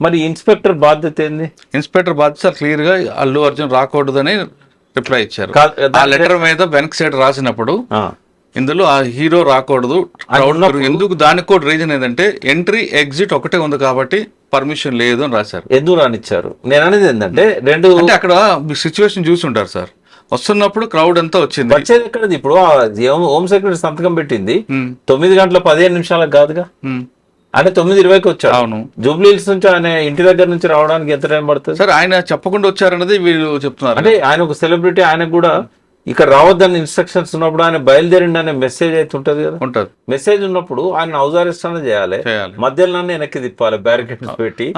మరి ఇన్స్పెక్టర్ బాధ్యత ఏంది? ఇన్స్పెక్టర్ బాధ్యత క్లియర్గా అల్లు అర్జున్ రాకూడదని రిప్లై ఇచ్చారు. ఆ లెటర్ మీద వెనక్ సైడ్ రాసినప్పుడు ఇందులో ఆ హీరో రాకూడదు ఎందుకు దానికి కూడా రీజన్ ఏంటంటే ఎంట్రీ ఎగ్జిట్ ఒకటే ఉంది కాబట్టి పర్మిషన్ లేదు అని రాశారు. ఎందుకు రానిచ్చారు? నేను అనేది ఏంటంటే రెండు అంటే అక్కడ సిచ్యువేషన్ చూసి ఉంటారు సార్. వస్తున్నప్పుడు క్రౌడ్ అంతా వచ్చింది. వచ్చేది ఎక్కడది? ఇప్పుడు హోమ్- సెక్రటరీ సంతకం పెట్టింది. తొమ్మిది గంటల పదిహేను నిమిషాలకు కాదుగా? అంటే తొమ్మిది ఇరవైకి వచ్చాడు. అవును. జూబ్లీ హిల్స్ నుంచి ఆయన ఇంటి దగ్గర నుంచి రావడానికి ఎంత టైం పడుతుంది? సార్ ఆయన చెప్పకుండా వచ్చారన్నది వీళ్ళు చెప్తున్నారు. అంటే ఆయన ఒక సెలబ్రిటీ ఆయనకు కూడా ఇక్కడ రావద్దని ఇన్స్ట్రక్షన్స్ ఉన్నప్పుడు ఆయన బయలుదేరిండి అనే మెసేజ్ అయితే ఉంటది కదా? ఉంటది. మెసేజ్ ఉన్నప్పుడు ఆయన హౌస్ అరెస్ట్ అనేది చేయాలి. మధ్యలో వెనక్కి తిప్పాలి బ్యారికేడ్స్ పెట్టి.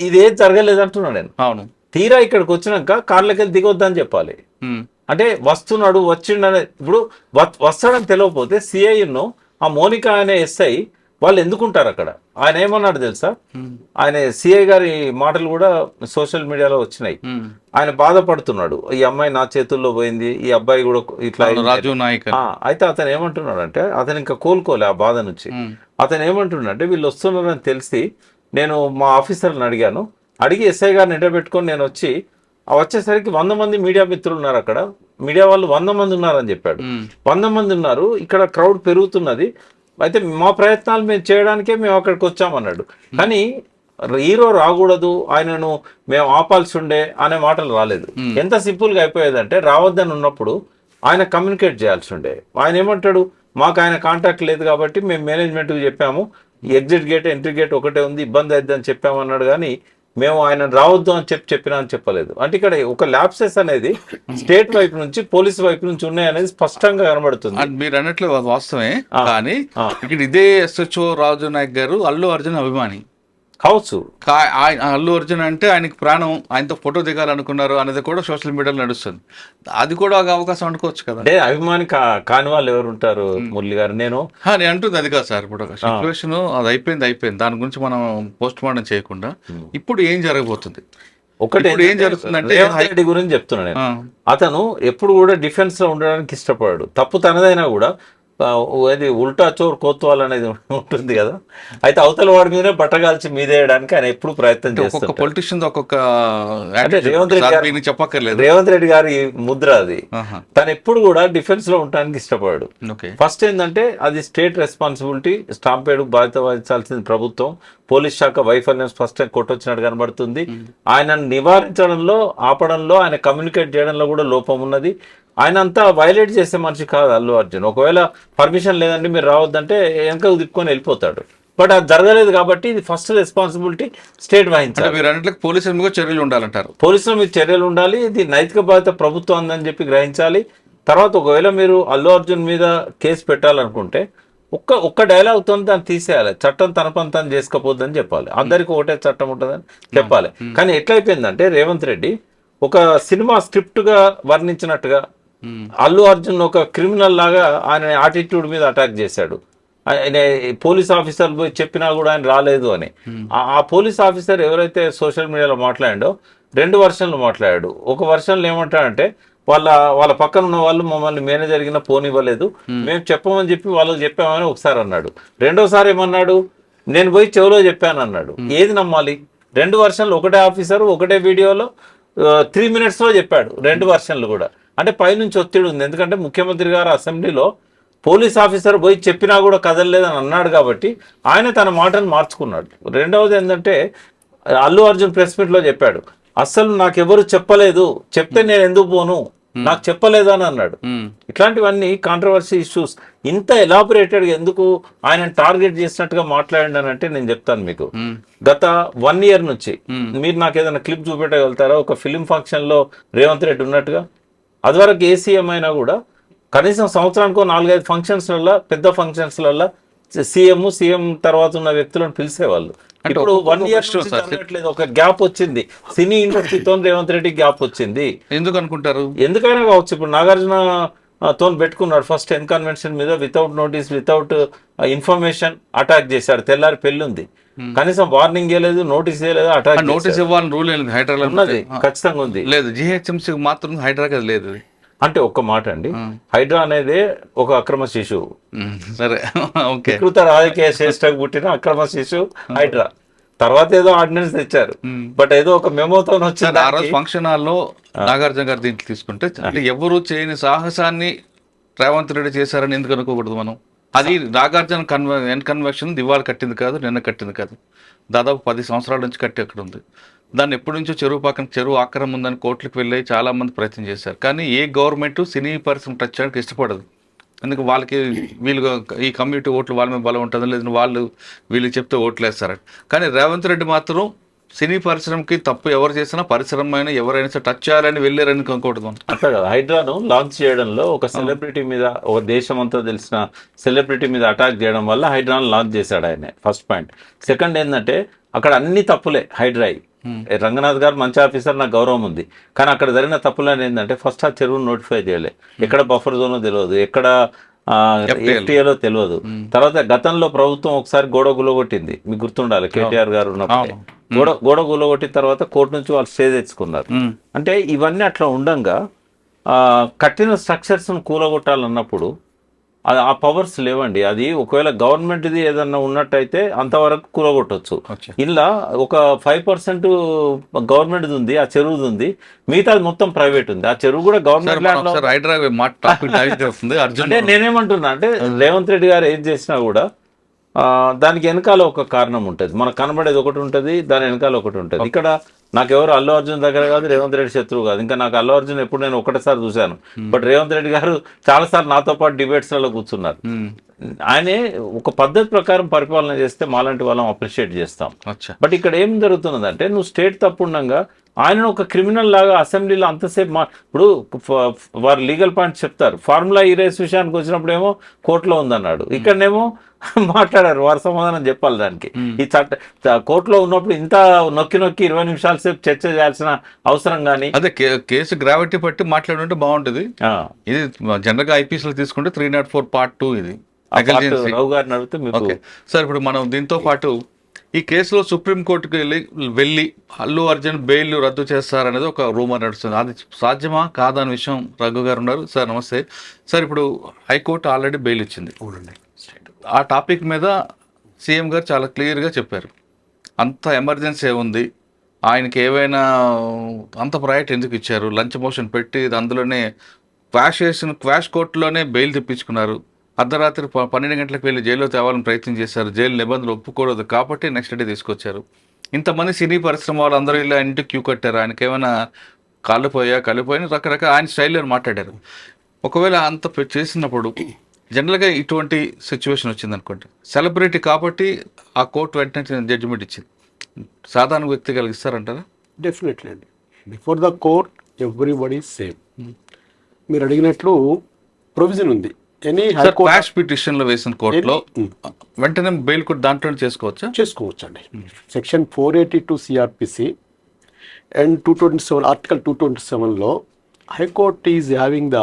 ఇది- జరగలేదు అంటున్నాను నేను అవును. తీరా ఇక్కడికి వచ్చినాక కార్లకి వెళ్ళి దిగొద్దని చెప్పాలి. అంటే వస్తున్నాడు వచ్చిండనే ఇప్పుడు వ- వస్తాడని తెలియకపోతే సిఐను ఆ మోనిక అనే ఎస్ఐ వాళ్ళు ఎందుకుంటారు అక్కడ? ఆయన ఏమన్నాడు తెలుసా? ఆయన సిఐ గారి మాటలు కూడా సోషల్ మీడియాలో వచ్చినాయి. ఆయన బాధపడుతున్నాడు. ఈ అమ్మాయి నా చేతుల్లో పోయింది ఈ అబ్బాయి కూడా ఇట్లా రాజు నాయక్ అయితే అతను ఏమంటున్నాడు అంటే అతను ఇంకా కోలుకోలే ఆ బాధ నుంచి. అతను ఏమంటున్నాడంటే వీళ్ళు వస్తున్నారని తెలిసి నేను మా ఆఫీసర్ని అడిగాను. అడిగి ఎస్ఐ గారిని ఎండబెట్టుకొని నేను వచ్చి వచ్చేసరికి వంద మంది మీడియా మిత్రులు ఉన్నారు అక్కడ. మీడియా వాళ్ళు వంద మంది ఉన్నారని చెప్పాడు. వంద మంది ఉన్నారు. ఇక్కడ క్రౌడ్ పెరుగుతున్నది. అయితే మా ప్రయత్నాలు మేము చేయడానికే మేము అక్కడికి వచ్చామన్నాడు. కానీ హీరో రాకూడదు ఆయనను మేము ఆపాల్సి ఉండే అనే మాటలు రాలేదు. ఎంత సింపుల్గా అయిపోయేదంటే రావద్దని ఉన్నప్పుడు ఆయన కమ్యూనికేట్ చేయాల్సి ఉండే ఆయన ఏమంటాడు మాకు ఆయన కాంటాక్ట్ లేదు కాబట్టి మేము మేనేజ్మెంట్కి చెప్పాము ఎగ్జిట్ గేట్ ఎంట్రీ గేట్ ఒకటే ఉంది ఇబ్బంది అవుతుందని చెప్పామన్నాడు. కానీ మేము ఆయన రావద్దు అని చెప్పి చెప్పినా అని చెప్పలేదు అంటే ఇక్కడ ఒక ల్యాప్సెస్ అనేది స్టేట్ వైపు నుంచి పోలీస్ వైపు నుంచి ఉన్నాయనేది స్పష్టంగా కనబడుతుంది మీరు అన్నట్లు వాస్తవమే. కానీ. ఇక్కడ ఇదే ఎస్హెచ్ఓ రాజు నాయక్ గారు అల్లు అర్జున్ అభిమాని కావచ్చు. అల్లు అర్జున్ అంటే ఆయనకి ప్రాణం ఆయనతో ఫోటో దిగాలనుకున్నారు అనేది కూడా సోషల్ మీడియాలో నడుస్తుంది. అది కూడా ఒక అవకాశం అనుకోవచ్చు కదా. అంటే అభిమాని కాని వాళ్ళు ఎవరు ఉంటారు మురళి గారు? నేను? నేను అంటుంది అది కాదు సార్ ఇప్పుడు ఒక సిచ్యువేషన్ అది అయిపోయింది అయిపోయింది. దాని గురించి మనం పోస్ట్ మార్టం చేయకుండా ఇప్పుడు ఏం జరగబోతుంది? ఒకటి ఏం జరుగుతుందంటే రెడ్డి గురించి చెప్తున్నా నేను. ఆ, అతను ఎప్పుడు కూడా డిఫెన్స్లో ఉండడానికి ఇష్టపడాడు. తప్పు తనదైనా కూడా అది ఉల్టా చోర్ కోత్వాల్ అనేది ఉంటుంది కదా. అయితే అవతల వాడి మీదనే బట్టగాల్చి మీదేయడానికి ఆయన ఎప్పుడు ప్రయత్నం చేస్తుంటాడు. పొలిటీషియన్ ఒక్కొక్క అంటే రేవంత్ రెడ్డి చెప్పక్కర్లేదు. రేవంత్ రెడ్డి గారి ముద్ర అది. తను ఎప్పుడు కూడా డిఫెన్స్లో ఉండడానికి ఇష్టపడాడు. ఫస్ట్ ఏంటంటే అది స్టేట్ రెస్పాన్సిబిలిటీ స్టాంపేడ్ బాధ్యత వహించాల్సింది ప్రభుత్వం. పోలీస్ శాఖ వైఫల్యం స్పష్టంగా కొట్టొచ్చినట్టు కనబడుతుంది. ఆయనను నివారించడంలో ఆపడంలో ఆయన కమ్యూనికేట్ చేయడంలో కూడా లోపం ఉన్నది. ఆయన అంతా వైలేట్ చేసే మనిషి కాదు అల్లు అర్జున్. ఒకవేళ పర్మిషన్ లేదండి మీరు రావద్దంటే వెనక తిప్పుకొని వెళ్ళిపోతాడు. బట్ అది జరగలేదు కాబట్టి ఇది ఫస్ట్ రెస్పాన్సిబిలిటీ స్టేట్ వహించాలి. పోలీసుల మీద చర్యలు ఉండాలంటారు. పోలీసుల మీద చర్యలు ఉండాలి ఇది నైతిక బాధ్యత ప్రభుత్వం అందని చెప్పి గ్రహించాలి. తర్వాత ఒకవేళ మీరు అల్లు అర్జున్ మీద కేసు పెట్టాలనుకుంటే ఒక్క ఒక్క డైలాగ్తో దాన్ని తీసేయాలి. చట్టం తన పని తను చేసుకోపోద్దని చెప్పాలి. అందరికి ఒకటే చట్టం ఉంటుందని చెప్పాలి. కానీ ఎట్లయిపోయిందంటే రేవంత్ రెడ్డి ఒక సినిమా స్క్రిప్ట్గా వర్ణించినట్టుగా అల్లు అర్జున్ ఒక క్రిమినల్ లాగా ఆయన యాటిట్యూడ్ మీద అటాక్ చేశాడు. ఆయన పోలీస్ ఆఫీసర్ పోయి చెప్పినా కూడా ఆయన రాలేదు అని. ఆ- పోలీస్ ఆఫీసర్ ఎవరైతే సోషల్ మీడియాలో మాట్లాడాడో రెండు వర్షన్లు మాట్లాడాడు. ఒక వర్షన్లో ఏమంటాడంటే వాళ్ళ వాళ్ళ పక్కన ఉన్న వాళ్ళు మమ్మల్ని మేనేజర్ కింద పోనివ్వలేదు. మేము. చెప్పమని చెప్పి వాళ్ళకి చెప్పామని ఒకసారి అన్నాడు. రెండోసారి ఏమన్నాడు? నేను పోయి చెవిలో చెప్పాను అన్నాడు. ఏది నమ్మాలి? రెండు వర్షన్లు ఒకటే ఆఫీసర్ ఒకటే వీడియోలో త్రీ మినిట్స్లో చెప్పాడు. రెండు వర్షన్లు కూడా. అంటే పైనుంచి ఒత్తిడి ఉంది. ఎందుకంటే ముఖ్యమంత్రి గారు అసెంబ్లీలో పోలీస్ ఆఫీసర్ పోయి చెప్పినా కూడా కదలలేదని అన్నాడు కాబట్టి ఆయన తన మాటను మార్చుకున్నాడు. రెండవది ఏంటంటే అల్లు అర్జున్ ప్రెస్ మీట్లో చెప్పాడు అస్సలు నాకెవరు చెప్పలేదు. చెప్తే నేను ఎందుకు పోను? నాకు చెప్పలేదు? అని అన్నాడు. ఇట్లాంటివన్నీ కాంట్రవర్సీ ఇష్యూస్ ఇంత ఎలాబొరేటెడ్ ఎందుకు ఆయన టార్గెట్ చేసినట్టుగా మాట్లాడండి అని అంటే నేను చెప్తాను మీకు. గత వన్ ఇయర్ నుంచి. మీరు నాకు ఏదైనా క్లిప్ చూపెట్టగలుగుతారా? ఒక ఫిలిం ఫంక్షన్లో రేవంత్ రెడ్డి ఉన్నట్టుగా? అది వరకు ఏ సీఎం అయినా కూడా కనీసం సంవత్సరానికో నాలుగైదు ఫంక్షన్స్లలో పెద్ద ఫంక్షన్స్లలో సీఎం సీఎం తర్వాత ఉన్న వ్యక్తులను పిలిచేవాళ్ళు. ఇప్పుడు వన్ ఇయర్. జరగట్లేదు ఒక గ్యాప్ వచ్చింది. సినీ ఇండస్ట్రీతో రేవంత్ రెడ్డి గ్యాప్ వచ్చింది. ఎందుకు అనుకుంటారు? ఎందుకైనా కావచ్చు ఇప్పుడు నాగార్జున తోని పెట్టుకున్నాడు. ఫస్ట్ ఎన్ కన్వెన్షన్ మీద without notice without information attack చేశాడు. తెల్లారి పెళ్ళి ఉంది కనీసం వార్నింగ్ ఇవ్వలేదు నోటీస్ ఇవ్వలేదు అటాక్ నోటీస్ ఇవ్వాలని రూల్ లేదు. హైదరాబాద్ ఉన్నది. ఖచ్చితంగా ఉంది. లేదు. జిహెచ్ఎంసీ మాత్రం హైదరాబాద్ లేదు. అంటే ఒక్క మాట అండి. హైడ్రా అనేది ఒక అక్రమ శిశువు. ఉమ్, సరే. ఓకే. వికృత రాజకీయ శ్రేష్టకు పుట్టిన అక్రమ శిశువు హైడ్రా తర్వాత ఏదో ఆర్డినెన్స్ తెచ్చారు. బట్ ఏదో ఒక మెమోతో వచ్చింది ఆ రోజు ఫంక్షన్ హాల్లో నాగార్జున గారు దీంట్లో తీసుకుంటే అంటే ఎవరు చేయని సాహసాన్ని రేవంత్ రెడ్డి చేశారని ఎందుకు అనుకోకూడదు మనం? అది నాగార్జున కన్వ ఎన్ కన్వెక్షన్ దివాళ కట్టింది కాదు నిన్న కట్టింది కాదు. దాదాపు పది సంవత్సరాల నుంచి కట్టి అక్కడ ఉంది. దాన్ని ఎప్పటి నుంచో చెరువు పక్కన చెరువు ఆక్రమం ఉందని కోర్టులకు వెళ్ళి చాలా మంది ప్రయత్నం చేశారు. కానీ ఏ గవర్నమెంట్ సినీ పరిశ్రమ టచ్ చేయడానికి ఇష్టపడదు. ఎందుకు వాళ్ళకి వీళ్ళు ఈ కమ్యూనిటీ ఓట్లు వాళ్ళ మీద బలం ఉంటుంది లేదంటే వాళ్ళు వీళ్ళు చెప్తే ఓట్లు వేస్తారని కానీ రేవంత్ రెడ్డి మాత్రం సినీ పరిశ్రమకి తప్పు ఎవరు చేసినా పరిశ్రమ అయినా ఎవరైనా సరే టచ్ చేయాలని వెళ్ళారని అనుకోకూడదు మనం? హైడ్రాను లాంచ్ చేయడంలో ఒక సెలబ్రిటీ మీద ఒక దేశం అంతా తెలిసిన సెలబ్రిటీ మీద అటాక్ చేయడం వల్ల హైడ్రాను లాంచ్ చేశాడు ఆయన ఫస్ట్ పాయింట్ సెకండ్ ఏంటంటే అక్కడ అన్ని తప్పులే హైడ్రాయి. రంగనాథ్ గారు మంచి ఆఫీసర్ నాకు గౌరవం ఉంది. కానీ అక్కడ జరిగిన తప్పులు ఏంటంటే ఫస్ట్ ఆ చెరువును నోటిఫై చేయలే. ఎక్కడ బఫర్ జోనో తెలియదు ఎక్కడ ఎఫ్టీఏలో తెలియదు తర్వాత గతంలో ప్రభుత్వం ఒకసారి గోడ గులగొట్టింది మీకు గుర్తుండాలి కేటీఆర్ గారు ఉన్నప్పుడే. గోడ గోడ గులగొట్టిన తర్వాత కోర్టు నుంచి వాళ్ళు స్టే తెచ్చుకున్నారు. అంటే ఇవన్నీ అట్లా ఉండంగా ఆ, కట్టిన స్ట్రక్చర్స్ను కూలగొట్టాలన్నప్పుడు అది ఆ పవర్స్ లేవండి. అది ఒకవేళ గవర్నమెంట్ది ఏదన్నా ఉన్నట్టయితే అంతవరకు కూలగొట్టవచ్చు Okay. ఇలా ఒక ఫైవ్ పర్సెంట్ గవర్నమెంట్ది ఉంది ఆ చెరువుది ఉంది. మిగతాది మొత్తం ప్రైవేట్ ఉంది. ఆ చెరువు కూడా గవర్నమెంట్ నేనేమంటున్నా అంటే రేవంత్ రెడ్డి గారు ఏం చేసినా కూడా దానికి వెనకాల ఒక కారణం ఉంటుంది. మనకు కనబడేది ఒకటి ఉంటుంది దాని వెనకాల ఒకటి ఉంటుంది. ఇక్కడ నాకు ఎవరు అల్లు అర్జున్ దగ్గర కాదు రేవంత్ రెడ్డి శత్రువు కాదు. ఇంకా నాకు అల్లు అర్జున్ ఎప్పుడు నేను ఒకటేసారి చూశాను. బట్ రేవంత్ రెడ్డి గారు చాలాసార్లు నాతో పాటు డిబేట్స్లలో కూర్చున్నారు. మ్మ్. ఆయనే ఒక పద్ధతి ప్రకారం పరిపాలన చేస్తే మాలాంటి వాళ్ళం అప్రిషియేట్ చేస్తాం. బట్ ఇక్కడ ఏం జరుగుతున్నదంటే నువ్వు స్టేట్ తప్పు ఉండగా ఆయన ఒక క్రిమినల్ లాగా అసెంబ్లీలో అంతసేపు మా ఇప్పుడు వారు లీగల్ పాయింట్స్ చెప్తారు. ఫార్ములా ఈ రేస్ విషయానికి వచ్చినప్పుడు ఏమో కోర్టులో ఉందన్నాడు. ఇక్కడనేమో మాట్లాడారు వారు సమాధానం చెప్పాలి దానికి. ఈ చట్ట కోర్టులో ఉన్నప్పుడు ఇంత నొక్కి నొక్కి ఇరవై నిమిషాల సేపు చర్చ చేయాల్సిన అవసరం కానీ అదే కేసు గ్రావిటీ బట్టి మాట్లాడుంటే బాగుంటుంది. ఇది జనరల్గా ఐపీఎస్లో తీసుకుంటే three not four part two ఇది. సార్ ఇప్పుడు మనం దీంతో పాటు ఈ కేసులో సుప్రీం కోర్టుకు వెళ్ళి వెళ్ళి అల్లు అర్జున్ బెయిల్ రద్దు చేస్తారనేది ఒక రూమర్ నడుస్తుంది. అది సాధ్యమా? కాదా? అనే విషయం రఘు గారు ఉన్నారు. సార్ నమస్తే. సార్ ఇప్పుడు హైకోర్టు ఆల్రెడీ బెయిల్ ఇచ్చింది. ఆ టాపిక్ మీద సీఎం గారు చాలా క్లియర్గా చెప్పారు. అంత ఎమర్జెన్సీ ఉంది ఆయనకి ఏవైనా అంత ప్రయారిటీ ఎందుకు ఇచ్చారు? లంచ్ మోషన్ పెట్టి అందులోనే క్వాష్ చేసిన క్వాష్ కోర్టులోనే బెయిల్ తెప్పించుకున్నారు. అర్ధరాత్రి పన్నెండు గంటలకు వెళ్ళి జైల్లో తేవాలని ప్రయత్నం చేశారు. జైలు నిబంధనలు ఒప్పుకోలేదు కాబట్టి నెక్స్ట్ డే తీసుకొచ్చారు. ఇంతమంది సినీ పరిశ్రమ వాళ్ళు అందరూ ఇలా ఇంటికి క్యూ కట్టారు? ఆయనకి ఏమైనా కాళ్ళు పోయా రకరకాల ఆయన స్టైల్లో మాట్లాడారు. ఒకవేళ అంత చేసినప్పుడు జనరల్గా ఇటువంటి సిచ్యువేషన్ వచ్చింది అనుకోండి సెలబ్రిటీ కాబట్టి ఆ కోర్టు వెంటనే జడ్జిమెంట్ ఇచ్చింది. సాధారణ వ్యక్తి కలిగిస్తారంటారా డెఫినెట్లీ అండి. Before the court everybody same మీరు అడిగినట్లు ప్రొవిజన్ ఉంది. Any sir high court quash పిటిషన్లో వేసిన కోర్టులో వెంటనే బెయిల్ కూడా దాంట్లో చేసుకోవచ్చా? చేసుకోవచ్చు అండి section four eighty two CrPC and two twenty seven article two twenty సెవెన్లో high court is having the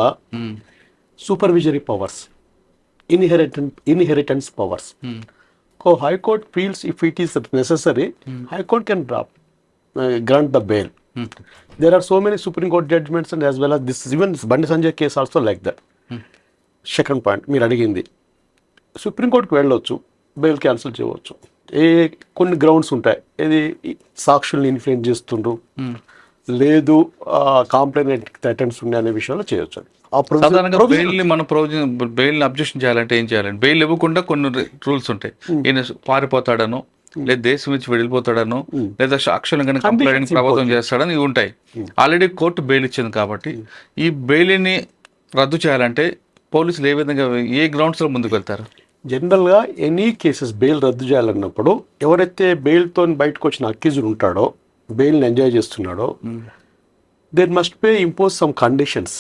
supervisory powers inherent inheritance powers so high court feels if it is necessary high court can drop grant the bail there are so many supreme court judgments and as well as this even Bandi Sanjay case also like that second point మీరు అడిగింది. సుప్రీంకోర్టుకు వెళ్ళొచ్చు bail cancel చేయవచ్చు. ఏ కొన్ని grounds ఉంటాయి. ఇది సాక్షుల్ని influence చేస్తుండ్రు? లేదు కాంప్లైంట్ అటెంప్ట్స్ ఉన్నాయి అనే విషయంలో చేయొచ్చు సాధారణంగా బెయిల్ని మనం ప్రొవిజన్ బెయిల్ అబ్జెక్షన్ చేయాలంటే ఏం చేయాలండి బెయిల్ ఇవ్వకుండా కొన్ని రూల్స్ ఉంటాయి. ఈయన పారిపోతాడను లేదా దేశం నుంచి వెళ్ళిపోతాడను లేదా సాక్షులు కనుక కంప్లైంట్ ప్రభుత్వం చేస్తాడని ఇవి ఉంటాయి. ఆల్రెడీ కోర్టు బెయిల్ ఇచ్చింది కాబట్టి ఈ బెయిల్ని రద్దు చేయాలంటే పోలీసులు ఏ విధంగా ఏ గ్రౌండ్స్లో ముందుకు వెళ్తారు? జనరల్గా ఎనీ కేసెస్ బెయిల్ రద్దు చేయాలన్నప్పుడు ఎవరైతే బెయిల్తో బయటకు వచ్చిన అక్యూజుడ్ ఉంటాడో బెయిల్ని ఎంజాయ్ చేస్తున్నాడో there must be impose some conditions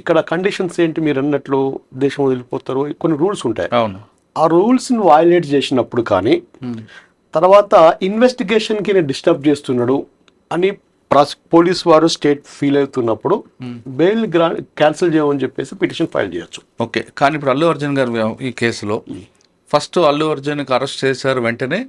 ఇక్కడ కండిషన్స్ ఏంటి మీరు అన్నట్లు దేశం వదిలిపోతారు కొన్ని రూల్స్ ఉంటాయి. అవును. ఆ రూల్స్ని వయలేట్ చేసినప్పుడు కానీ తర్వాత ఇన్వెస్టిగేషన్కి నేను డిస్టర్బ్ చేస్తున్నాడు అని పోలీస్ వారు స్టేట్ ఫీల్ అవుతున్నప్పుడు బెయిల్ గ్రా క్యాన్సిల్ చేయమని చెప్పేసి పిటిషన్ ఫైల్ చేయొచ్చు. ఓకే కానీ ఇప్పుడు అల్లు అర్జున్ గారు ఈ కేసులో ఫస్ట్ అల్లు అర్జున్కి అరెస్ట్ చేశారు వెంటనే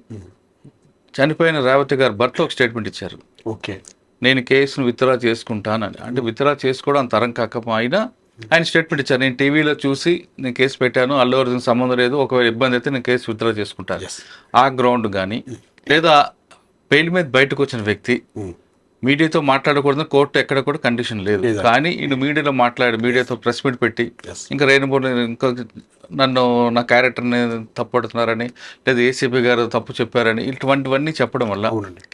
చనిపోయిన రేవతి గారు భర్త ఒక స్టేట్మెంట్ ఇచ్చారు. ఓకే. నేను కేసును విత్డ్రా చేసుకుంటానని. అంటే విత్డ్రా చేసుకోవడం తరం కాకపోయినా ఆయన స్టేట్మెంట్ ఇచ్చారు. నేను టీవీలో చూసి నేను కేసు పెట్టాను. అల్లు అర్జున్ సంబంధం లేదు. ఒకవేళ ఇబ్బంది అయితే నేను కేసు విత్డ్రా చేసుకుంటాను. ఆ గ్రౌండ్ కానీ లేదా బెయిల్ మీద బయటకు వచ్చిన వ్యక్తి మీడియాతో మాట్లాడకూడదని కోర్టు ఎక్కడ కూడా కండిషన్ లేదు. కానీ ఈయన మీడియాలో మాట్లాడి మీడియాతో ప్రెస్ మీట్ పెట్టి ఇంకా రేణుబో ఇంకా నన్ను నా క్యారెక్టర్ని తప్పుడుతున్నారని లేదా ఏసీపీ గారు తప్పు చెప్పారని ఇటువంటివన్నీ చెప్పడం వల్ల.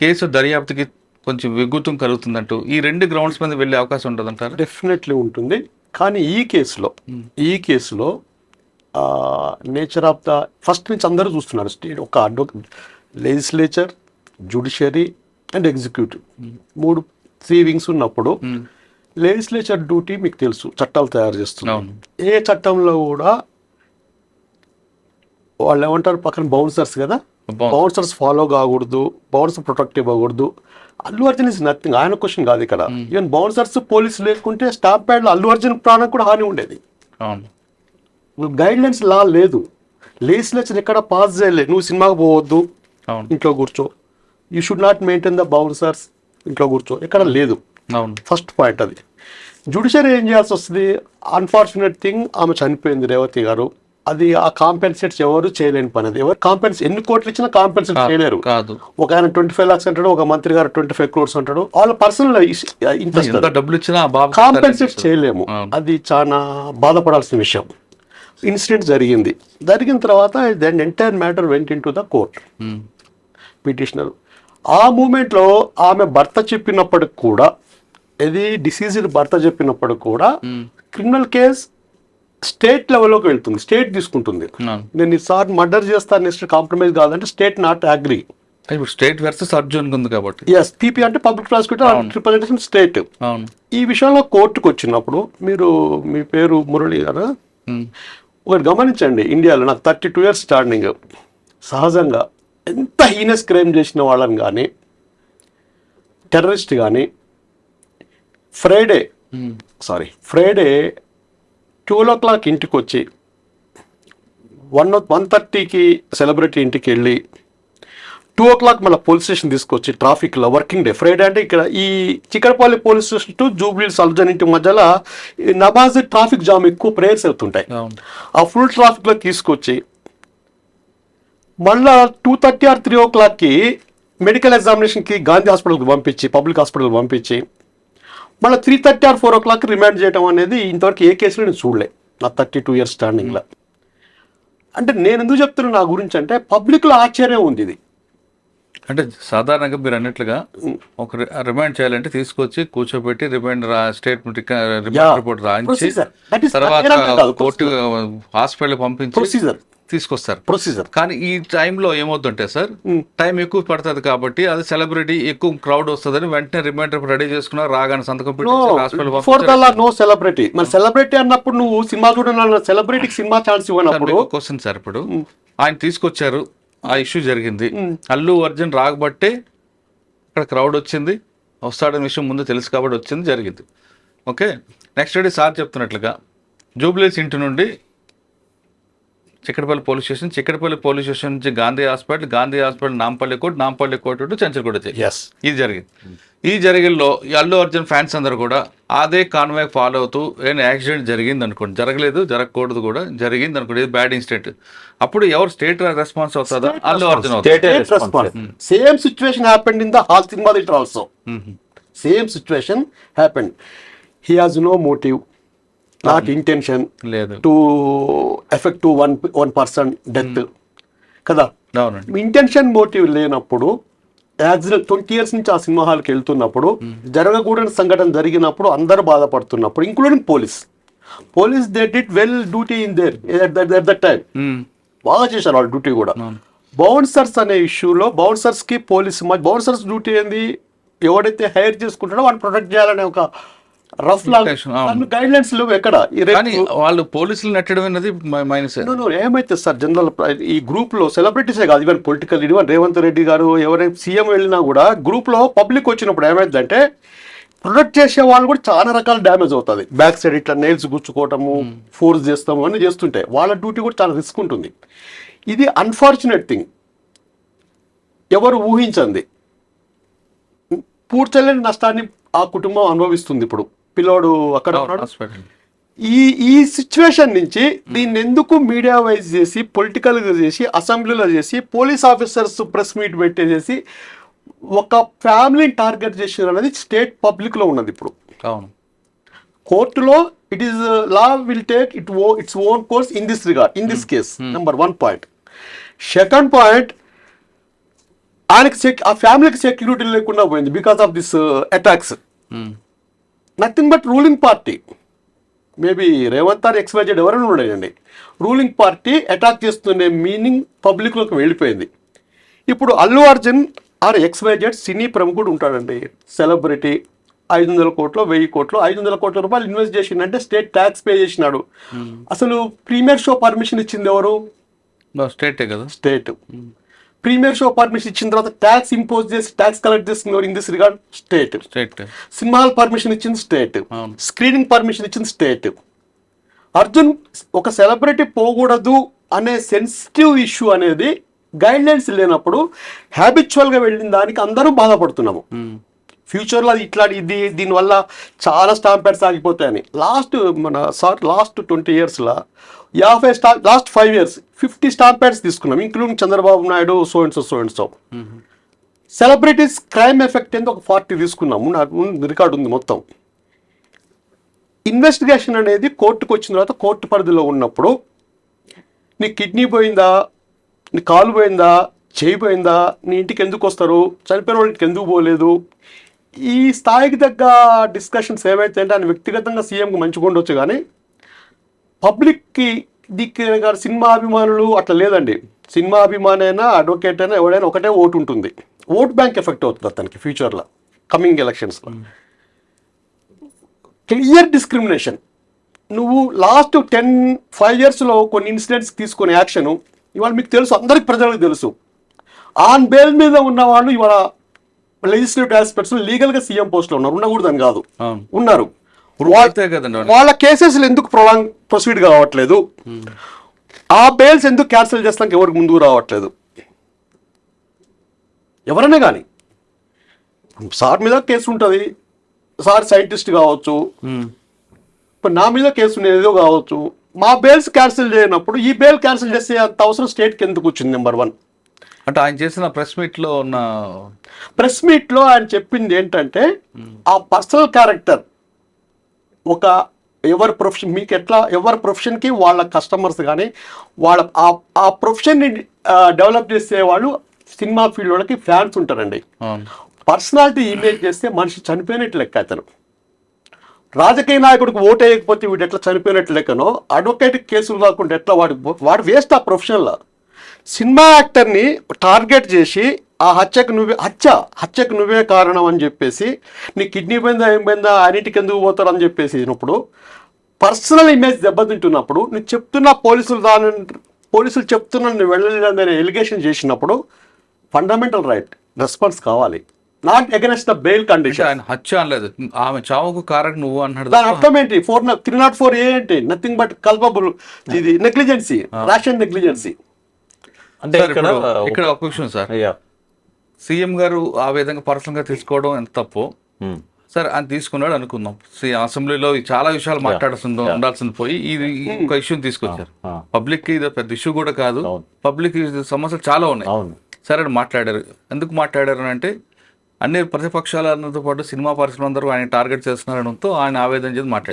కేసు దర్యాప్తుకి కొంచెం విగుతం కలుగుతుందంటూ ఈ రెండు గ్రౌండ్స్ మీద వెళ్ళే అవకాశం ఉంటుందంటారు? డెఫినెట్లీ ఉంటుంది. కానీ ఈ కేసులో ఈ కేసులో నేచర్ ఆఫ్ ద ఫస్ట్ నుంచి అందరూ చూస్తున్నారు. స్టేట్ ఒక advocate legislature judiciary and executive మూడు త్రీ వింగ్స్ ఉన్నప్పుడు లెజిస్లేచర్ డ్యూటీ మీకు తెలుసు చట్టాలు తయారు చేస్తున్నారు అవును. ఏ చట్టంలో కూడా వాళ్ళు ఏమంటారు పక్కన బౌన్సర్స్ కదా. బౌన్సర్స్ ఫాలో కాకూడదు బౌన్సర్ ప్రొటెక్టివ్ అవ్వకూడదు అల్లు అర్జున్ ఇస్ నథింగ్ ఆయన క్వశ్చన్ కాదు ఇక్కడ. ఈవెన్ బౌన్సర్స్ పోలీసు లేకుంటే స్టాంప్ ప్యాడ్లో అల్లు అర్జున్ ప్రాణం కూడా హాని ఉండేది. గైడ్ లైన్స్ లా లేదు. లెజిస్లేచర్ ఎక్కడ పాస్ చేయలేదు. నువ్వు సినిమాకి పోవద్దు. ఇంట్లో కూర్చో. You should not maintain the bouncers ఇంట్లో కూర్చో. ఎక్కడ లేదు. అవును. ఫస్ట్ పాయింట్ అది. జుడిషియరీ ఏం చేయాల్సి వస్తుంది? అన్ఫార్చునేట్ థింగ్ ఆమె చనిపోయింది రేవతి గారు. అది ఆ కాంపెన్సేట్స్ ఎవరు చేయలేని పని అది. ఎవరు కాంపెన్స్ ఎన్ని కోట్లు ఇచ్చినా కాంపెన్సేట్ చేయలేరు. కాదు. ఒక ఆయన ట్వంటీ ఫైవ్ లాక్స్ అంటాడు ఒక మంత్రి గారు ట్వంటీ ఫైవ్ క్రోర్స్ అంటాడు. వాళ్ళ పర్సనల్ ఇంట్రెస్ట్ డబ్బులు ఇచ్చినా కాంపెన్సేట్ చేయలేము. అది చాలా బాధపడాల్సిన విషయం. ఇన్సిడెంట్ జరిగింది. జరిగిన తర్వాత then entire matter went into the court. Petitioner ఆ మూమెంట్లో ఆమె భర్త చెప్పినప్పటికి కూడా ఇది డిసీజ్డ్ భర్త చెప్పినప్పటికి కూడా క్రిమినల్ కేస్ స్టేట్ లెవెల్లోకి వెళ్తుంది స్టేట్ తీసుకుంటుంది. నేను ఈసారి మర్డర్ చేస్తాను నెక్స్ట్ కాంప్రమైజ్ కాదంటే స్టేట్ నాట్ అగ్రి ఇప్పుడు స్టేట్ వర్సెస్ అర్జున్ ఉంది కాబట్టి. ఎస్ పీపీ అంటే పబ్లిక్ ప్రాసిక్యూటర్ రిప్రజెంటేషన్ స్టేట్ ఈ విషయంలో కోర్టుకు వచ్చినప్పుడు మీరు మీ పేరు మురళి గారు. ఒకటి గమనించండి ఇండియాలో నాకు థర్టీ టూ ఇయర్స్ స్టార్టింగ్. సహజంగా ఎంత హీనస్ క్రైమ్ చేసిన వాళ్ళని కానీ టెర్రరిస్ట్ కానీ Friday. Sorry Friday twelve o'clock ఇంటికి వచ్చి వన్ వన్ థర్టీకి సెలబ్రిటీ ఇంటికి వెళ్ళి టూ ఓ క్లాక్ మళ్ళీ పోలీస్ స్టేషన్ తీసుకొచ్చి ట్రాఫిక్లో వర్కింగ్ డే ఫ్రైడే అంటే ఇక్కడ ఈ Chikkadpally police station to Jubilee సల్జన్ ఇంటి మధ్యలో ఈ నమాజ్ ట్రాఫిక్ జామ్ ఎక్కువ ప్రేయర్స్ అవుతుంటాయి. ఆ ఫుల్ ట్రాఫిక్లో తీసుకొచ్చి మళ్ళా టూ థర్టీ ఆర్ త్రీ ఓ క్లాక్కి మెడికల్ ఎగ్జామినేషన్కి గాంధీ హాస్పిటల్కి పంపించి పబ్లిక్ హాస్పిటల్కి పంపించి మళ్ళీ three thirty or four o'clock remand చేయడం అనేది ఇంతవరకు ఏ కేసులో నేను చూడలే. నా థర్టీ టూ ఇయర్స్ స్టాండింగ్లో అంటే నేను ఎందుకు చెప్తున్నా నా గురించి అంటే పబ్లిక్లో ఆశ్చర్యం ఉంది ఇది. అంటే సాధారణంగా మీరు అన్నట్లుగా ఒక రిమైండ్ చేయాలంటే తీసుకొచ్చి కూర్చోబెట్టి రిమైండ్ స్టేట్మెంట్. రిపోర్ట్ రాయించి తర్వాత కోర్టు హాస్పిటల్ పంపించి తీసుకొస్తారు. ప్రొసీజర్ కానీ ఈ టైంలో ఏమవుతుంటే సార్ టైం ఎక్కువ పడుతుంది కాబట్టి అది సెలబ్రిటీ ఎక్కువ క్రౌడ్ వస్తుందని వెంటనే రిమైండర్ రెడీ చేసుకున్నారు రాగానే సంతకం పెట్టి ఫోర్ నో సెలబ్రిటీ మరి సెలబ్రిటీ అన్నప్పుడు నువ్వు సినిమా చూడాలన్న సెలబ్రిటీకి సినిమా ఛాన్స్ ఇవ్వనప్పుడు? క్వశ్చన్ సార్ ఇప్పుడు. ఆయన తీసుకొచ్చారు ఆ ఇష్యూ జరిగింది. అల్లు అర్జున్ రాకబట్టే ఇక్కడ క్రౌడ్ వచ్చింది వస్తాడనే విషయం ముందు తెలుసు కాబట్టి వచ్చింది జరిగింది. ఓకే నెక్స్ట్ డే సార్ చెప్తున్నట్లుగా జూబ్లీస్ ఇంటి నుండి Chikkadpally police station Chikkadpally police station నుంచి Gandhi hospital Gandhi hospital Nampally court Nampally court to jail. Yes ఇది జరిగింది. ఈ జరిగిల్లో అల్లు అర్జున్ ఫ్యాన్స్ అందరూ కూడా అదే కాన్వాయ్ ఫాలో అవుతూ ఏమైనా యాక్సిడెంట్ జరిగింది అనుకోండి. జరగలేదు జరగకూడదు కూడా జరిగింది అనుకోండి. ఇది బ్యాడ్ ఇన్సిడెంట్ అప్పుడు ఎవరు స్టేట్ రెస్పాన్స్ అవుతుందా? అల్లు అర్జున్ అవుతుంది state response same situation happened in the hall cinema also same situation happened he has no motive not intention లేదు. To effect to one one person death కదా? ఇంటెన్షన్ మోటివ్ లేనప్పుడు accident twenty years నుంచి ఆ cinema హాల్కి వెళ్తున్నప్పుడు జరగకూడని సంఘటన జరిగినప్పుడు అందరూ బాధపడుతున్నప్పుడు including police police they did well duty in there at that time. బాగా చేశారు వాళ్ళ డ్యూటీ కూడా. బౌన్సర్స్ అనే ఇష్యూలో బౌన్సర్స్కి పోలీస్ బౌన్సర్స్ డ్యూటీ ఏంది? ఎవడైతే హైర్ చేసుకుంటాడో వాడిని ప్రొటెక్ట్ చేయాలనే ఒక రఫ్. గైడ్ లైన్స్ లేవు ఎక్కడ? వాళ్ళు పోలీసులు నెట్టడం అనేది మైనస్ ఏమైతే సార్ జనరల్ ఈ గ్రూప్లో సెలబ్రిటీసే కాదు even political even Revanth Reddy garu ఎవరైనా సీఎం వెళ్ళినా కూడా గ్రూప్లో పబ్లిక్ వచ్చినప్పుడు ఏమైందంటే ప్రొటెక్ట్ చేసే వాళ్ళు కూడా చాలా రకాల డ్యామేజ్ అవుతుంది. బ్యాక్ సైడ్ ఇట్లా నెయిల్స్ గుచ్చుకోవటము ఫోర్స్ చేస్తాము అన్ని చేస్తుంటే వాళ్ళ డ్యూటీ కూడా చాలా రిస్క్ ఉంటుంది. ఇది అన్ఫార్చునేట్ థింగ్ ఎవరు ఊహించండి పూడ్చలేని నష్టాన్ని ఆ కుటుంబం అనుభవిస్తుంది ఇప్పుడు. పిల్లోడు అక్కడ ఉన్నాడు. ఈ ఈ సిచ్యువేషన్ నుంచి దీన్ని ఎందుకు మీడియా వైజ్ చేసి పొలిటికల్గా చేసి అసెంబ్లీలో చేసి పోలీస్ ఆఫీసర్స్ ప్రెస్ మీట్ పెట్టేసేసి ఒక ఫ్యామిలీని టార్గెట్ చేసిన అనేది స్టేట్ పబ్లిక్లో ఉన్నది ఇప్పుడు. అవును. కోర్టులో it is law will take it of it's own course in this regard in this case number one point second point ఆయనకి సెక్ ఆ ఫ్యామిలీకి సెక్యూరిటీ లేకుండా పోయింది because of this attacks. Nothing but ruling party maybe Revanth or XYZ ఎవరైనా ఉండేయండి ruling party attack చేస్తుండే meaning పబ్లిక్లోకి వెళ్ళిపోయింది. ఇప్పుడు Allu Arjun or XYZ cine ప్రముఖుడు ఉంటాడండి. సెలబ్రిటీ ఐదు వందల కోట్లు వెయ్యి కోట్లు ఐదు వందల కోట్ల రూపాయలు ఇన్వెస్ట్ చేసిండంటే స్టేట్ ట్యాక్స్ పే చేసినాడు. అసలు ప్రీమియర్ షో పర్మిషన్ ఇచ్చింది ఎవరు? స్టేటే కదా. స్టేట్ ప్రీమియర్ షో పర్మిషన్ ఇచ్చిన తర్వాత ట్యాక్స్ ఇంపోజ్ చేసి ట్యాక్స్ కలెక్ట్ ఎవరు in this regard state state సినిమాల పర్మిషన్ ఇచ్చింది స్టేట్. స్క్రీనింగ్ పర్మిషన్ ఇచ్చింది స్టేట్ అర్జున్ ఒక సెలబ్రిటీ పోకూడదు అనే సెన్సిటివ్ ఇష్యూ అనేది గైడ్ లైన్స్ లేనప్పుడు హ్యాబిచువల్గా వెళ్ళిన దానికి అందరూ బాధపడుతున్నాము. ఉమ్. ఫ్యూచర్లో అది ఇట్లా ఇది దీనివల్ల చాలా స్టాంప్ ప్యాడ్స్ ఆగిపోతాయని. లాస్ట్ మన సార్ లాస్ట్ ట్వంటీ ఇయర్స్లో యాభై స్టా last five years fifty stamp pads తీసుకున్నాం including Chandrababu Naidu so and so so and so celebrities crime effect ఏందో ఒక ఫార్టీ తీసుకున్నాము నాకు రికార్డు ఉంది మొత్తం. ఇన్వెస్టిగేషన్ అనేది కోర్టుకు వచ్చిన తర్వాత కోర్టు పరిధిలో ఉన్నప్పుడు నీ కిడ్నీ పోయిందా నీ కాలు పోయిందా చేయిపోయిందా నీ ఇంటికి ఎందుకు వస్తారు చనిపోయిన వాళ్ళ ఇంటికి ఎందుకు పోలేదు ఈ స్థాయికి తగ్గ డిస్కషన్స్ ఏవైతే అంటే ఆయన వ్యక్తిగతంగా సీఎంకి మంచిగా ఉండొచ్చు కానీ పబ్లిక్కి దిక్కు సినిమా అభిమానులు అట్లా లేదండి. సినిమా అభిమాని అయినా అడ్వకేట్ అయినా ఎవడైనా ఒకటే ఓటు ఉంటుంది. ఓట్ బ్యాంక్ ఎఫెక్ట్ అవుతుంది అతనికి ఫ్యూచర్లో కమింగ్ ఎలక్షన్స్లో క్లియర్ డిస్క్రిమినేషన్ నువ్వు లాస్ట్ టెన్ ఫైవ్ ఇయర్స్లో కొన్ని ఇన్సిడెంట్స్ తీసుకునే యాక్షన్ ఇవాళ మీకు తెలుసు అందరికి ప్రజలకు తెలుసు. ఆన్ బెయిల్ మీద ఉన్న వాళ్ళు ఇవాళ లెజిస్లేటివ్ ఆస్పెక్ట్స్ లీగల్గా సీఎం పోస్ట్లో ఉన్నారు. ఉండకూడదని కాదు. ఉన్నారు. వాళ్ళ కేసెస్లు ఎందుకు ప్రొలాంగ్ ప్రొసీడ్ కావట్లేదు? ఆ బెయిల్స్ ఎందుకు క్యాన్సిల్ చేస్తానికి ఎవరికి ముందుకు రావట్లేదు? ఎవరైనా కానీ సార్ మీద కేసు ఉంటుంది. సార్ సైంటిస్ట్ కావచ్చు. ఇప్పుడు నా మీద కేసు ఏదో కావచ్చు. మా బెయిల్స్ క్యాన్సిల్ చేయనప్పుడు ఈ బెయిల్ క్యాన్సిల్ చేసే అంత అవసరం స్టేట్కి ఎందుకు వచ్చింది నెంబర్ వన్ అంటే ఆయన చేసిన ప్రెస్ మీట్లో ఉన్న ప్రెస్ మీట్లో ఆయన చెప్పింది ఏంటంటే ఆ పర్సనల్ క్యారెక్టర్ ఒక ఎవరి ప్రొఫెషన్ మీకు ఎట్లా ఎవరి ప్రొఫెషన్కి వాళ్ళ కస్టమర్స్ కానీ వాళ్ళ ఆ- ప్రొఫెషన్ని డెవలప్ చేసే వాళ్ళు సినిమా ఫీల్డ్ వాళ్ళకి ఫ్యాన్స్ ఉంటారండి. పర్సనాలిటీ ఇమేజ్ చేస్తే మనిషి చనిపోయినట్టు లెక్క అతను. రాజకీయ నాయకుడికి ఓటు వేయకపోతే వీడు ఎట్లా చనిపోయినట్టు లెక్కనో అడ్వకేట్ కేసులు కాకుండా ఎట్లా వాడి వాడు వేస్ట్ ఆ ప్రొఫెషన్లో. సినిమా యాక్టర్ని టార్గెట్ చేసి ఆ హత్యకు నువ్వే హత్య హత్యకు నువ్వే కారణం అని చెప్పేసి నీ కిడ్నీ పోయిందా ఏం పోయిందా అన్నిటికి ఎందుకు పోతారు అని చెప్పేసి ఇచ్చినప్పుడు పర్సనల్ ఇమేజ్ దెబ్బతింటున్నప్పుడు నువ్వు చెప్తున్న పోలీసులు దాని పోలీసులు చెప్తున్నా నువ్వు వెళ్ళలేదని ఎలిగేషన్ చేసినప్పుడు ఫండమెంటల్ రైట్ రెస్పాన్స్ కావాలి. Not against the bail condition. ఆయన హత్య అనలేదు. ఆమె చావుకు కారణం నువ్వు అన్నాడు దాని. అర్థం ఏంటి? ఫోర్ త్రీ నాట్ ఫోర్ ఏంటి? నథింగ్ బట్ కల్పబుల్ ఇది నెగ్లిజెన్సీ రాషన్ నెగ్లిజెన్సీ. అంటే ఇక్కడ ఇక్కడ ఒక విషయం సార్. సీఎం గారు ఆ విధంగా పర్సనల్గా తీసుకోవడం ఎంత తప్పు. సరే ఆయన తీసుకున్నాడు అనుకుందాం. సి- అసెంబ్లీలో చాలా విషయాలు మాట్లాడాల్సింది ఉండాల్సింది పోయి ఇది ఒక ఇష్యూని తీసుకొచ్చారు. పబ్లిక్కి ఇది పెద్ద ఇష్యూ కూడా కాదు. పబ్లిక్ సమస్యలు చాలా ఉన్నాయి. సరే అని మాట్లాడారు. ఎందుకు మాట్లాడారు అని అంటే అన్ని ప్రతిపక్షాలతో పాటు సినిమా పరిశ్రమ అందరూ ఆయన టార్గెట్ చేస్తున్నారనడంతో ఆయన ఆవేదన చేసి మాట్లాడారు.